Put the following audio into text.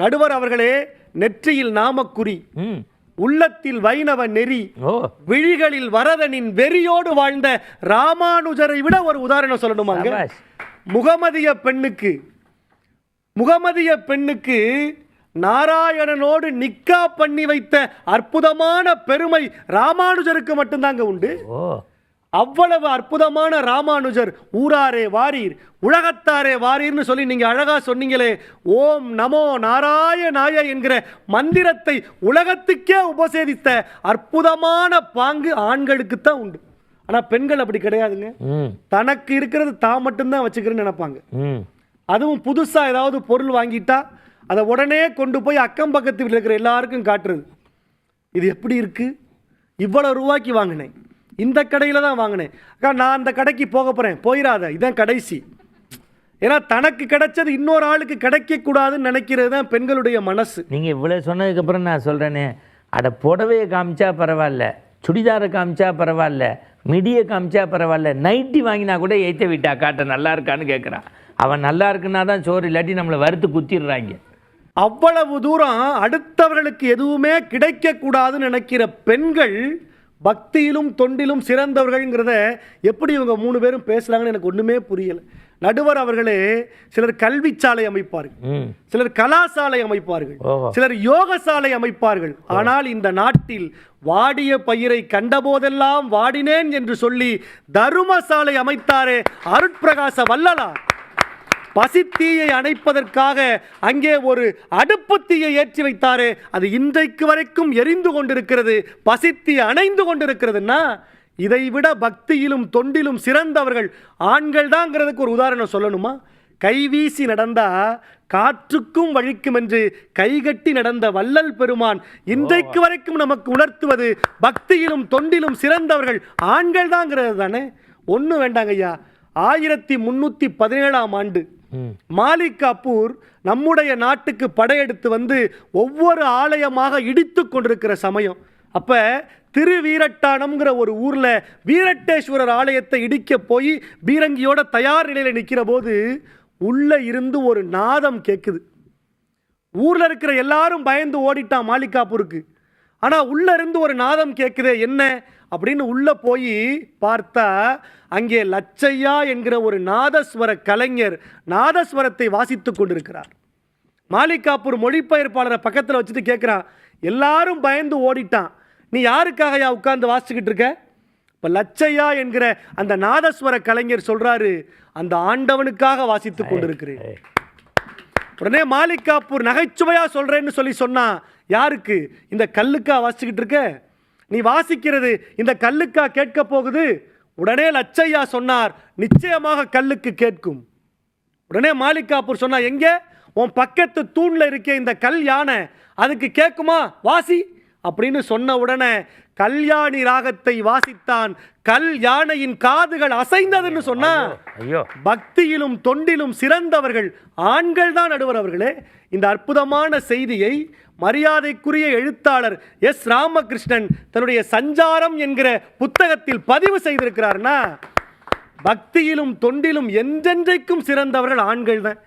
நடுவர் அவர்களே நெற்றியில் நாமக்குறி உள்ளத்தில் வைணவ நெறி விழிகளில் வரதனின் வெறியோடு வாழ்ந்த ராமானுஜரை விட ஒரு உதாரணம் சொல்லணுமாங்க. முகமதிய பெண்ணுக்கு முகமதிய பெண்ணுக்கு நாராயணனோடு நிக்கா பண்ணி வைத்த அற்புதமான பெருமை ராமானுஜருக்கு மட்டும்தாங்க உண்டு? அவ்வளவு அற்புதமான ராமானுஜர் ஊராரே வாரீர் உலகத்தாரே வாரீர்னு சொல்லி நீங்க அழகா சொன்னீங்களே ஓம் நமோ நாராயணாய என்கிற மந்திரத்தை உலகத்துக்கே உபசேதித்த அற்புதமான பாங்கு ஆண்களுக்கு தான் உண்டு. ஆனா பெண்கள் அப்படி கிடையாதுங்க. தனக்கு இருக்கிறது தான் மட்டும்தான் வச்சுக்கிறேன்னு நினைப்பாங்க. அதுவும் புதுசா ஏதாவது பொருள் வாங்கிட்டா அதை உடனே கொண்டு போய் அக்கம் பக்கத்து வீட்டில் இருக்கிற எல்லாருக்கும் காட்டுறது. இது எப்படி இருக்கு? இவ்வளோ ரூபாய்க்கு வாங்கினேன். இந்த கடையில் தான் வாங்கினேன். அக்கா நான் அந்த கடைக்கு போக போகிறேன் போயிடாத இதான் கடைசி. ஏன்னா தனக்கு கிடைச்சது இன்னொரு ஆளுக்கு கிடைக்கக்கூடாதுன்னு நினைக்கிறது தான் பெண்களுடைய மனசு. நீங்கள் இவ்வளோ சொன்னதுக்கப்புறம் நான் சொல்கிறேனே அட புடவையை காமிச்சா பரவாயில்ல சுடிதாரை காமிச்சா பரவாயில்ல மிடியை காமிச்சா பரவாயில்ல நைட்டி வாங்கினா கூட ஏற்ற விட்டா காட்ட நல்லா இருக்கான்னு கேட்குறான் அவன் நல்லா இருக்குன்னா தான் சோறு இல்லாட்டி நம்மளை வறுத்து குத்திடுறாங்க. அவ்வளவு தூரம் அடுத்தவர்களுக்கு எதுவுமே கிடைக்கக்கூடாதுன்னு நினைக்கிற பெண்கள் பக்தியிலும் தொண்டிலும் சிறந்தவர்கள்ங்கிறத எப்படி இவங்க மூணு பேரும் பேசுகிறாங்கன்னு எனக்கு ஒன்றுமே புரியலை. நடுவர் அவர்களே சிலர் கல்விச்சாலை அமைப்பார்கள். ம். சிலர் கலாசாலை அமைப்பார்கள். சிலர் யோகசாலை அமைப்பார்கள். ஆனால் இந்த நாட்டில் வாடிய பயிரை கண்டபோதெல்லாம் வாடினேன் என்று சொல்லி தருமசாலை அமைத்தாரே அருட்பிரகாச வல்லலார் பசித்தீயை அணைப்பதற்காக அங்கே ஒரு அடுப்பு தீயை ஏற்றி வைத்தாரே. அது இன்றைக்கு வரைக்கும் எரிந்து கொண்டிருக்கிறது பசித்தீ அணைந்து கொண்டிருக்கிறதுன்னா இதைவிட பக்தியிலும் தொண்டிலும் சிறந்தவர்கள் ஆண்கள் தாங்கிறதுக்கு ஒரு உதாரணம் சொல்லணுமா? கைவீசி நடந்தா காற்றுக்கும் வழிக்கும் என்று கைகட்டி நடந்த வள்ளல் பெருமான் இன்றைக்கு வரைக்கும் நமக்கு உணர்த்துவது பக்தியிலும் தொண்டிலும் சிறந்தவர்கள் ஆண்கள் தாங்கிறது தானே? ஒன்றும் வேண்டாங்க ஐயா ஆயிரத்தி முன்னூற்றி பதினேழாம் ஆண்டு மாலிக் கபூர் நம்முடைய நாட்டுக்கு படையெடுத்து வந்து ஒவ்வொரு ஆலயமாக இடித்து கொண்டிருக்கிற சமயம். அப்போ திருவீரட்டானம்ங்கிற ஒரு ஊரில் வீரட்டேஸ்வரர் ஆலயத்தை இடிக்க போய் பீரங்கியோட தயார் நிலையில் நிற்கிற போது உள்ளே இருந்து ஒரு நாதம் கேட்குது ஊரில் இருக்கிற எல்லாரும் பயந்து ஓடிட்டான் மாலிகாப்பூருக்கு ஆனால் உள்ளே இருந்து ஒரு நாதம் கேட்குதே என்ன? அப்படின்னு உள்ள போய் பார்த்தா அங்கே லச்சையா என்கிற ஒரு நாதஸ்வர கலைஞர் நாதஸ்வரத்தை வாசித்துக் கொண்டிருக்கிறார். மாலிகாப்பூர் மொழிபெயர்ப்பாளரை பக்கத்தில் வச்சுட்டு கேட்குறான் எல்லாரும் பயந்து ஓடிட்டான். நீ யாருக்காகயா உட்கார்ந்து வாசிச்சுக்கிட்டு இருக்க? இப்போ லச்சையா என்கிற அந்த நாதஸ்வர கலைஞர் சொல்றாரு அந்த ஆண்டவனுக்காக வாசித்துக் கொண்டிருக்கிறேன். உடனே மாலிகாப்பூர் நகைச்சுவையா சொல்றேன்னு சொல்லி சொன்னா யாருக்கு? இந்த கல்லுக்கா வாசிச்சுக்கிட்டு இருக்க? நீ வாசிக்கிறது இந்த கல்லுக்கா கேட்க போகுது? உடனே லச்சையா சொன்னார் நிச்சயமாக கல்லுக்கு கேட்கும். உடனே மாலிகாப்பூர் சொன்னா எங்கே? உன் பக்கத்து தூணில் இருக்க இந்த கல் யானை. அதுக்கு கேட்குமா? வாசி. அப்படின்னு சொன்ன உடனே கல்யாணி ராகத்தை வாசித்தான். கல் யானையின் காதுகள் அசைந்ததுன்னு சொன்னா ஐயோ பக்தியிலும் தொண்டிலும் சிறந்தவர்கள் ஆண்கள் தான் நடுவர் அவர்களே. இந்த அற்புதமான செய்தியை மரியாதைக்குரிய எழுத்தாளர் எஸ் ராமகிருஷ்ணன் தன்னுடைய சஞ்சாரம் என்கிற புத்தகத்தில் பதிவு செய்திருக்கிறார்னா பக்தியிலும் தொண்டிலும் என்றென்றைக்கும் சிறந்தவர்கள் ஆண்கள் தான்.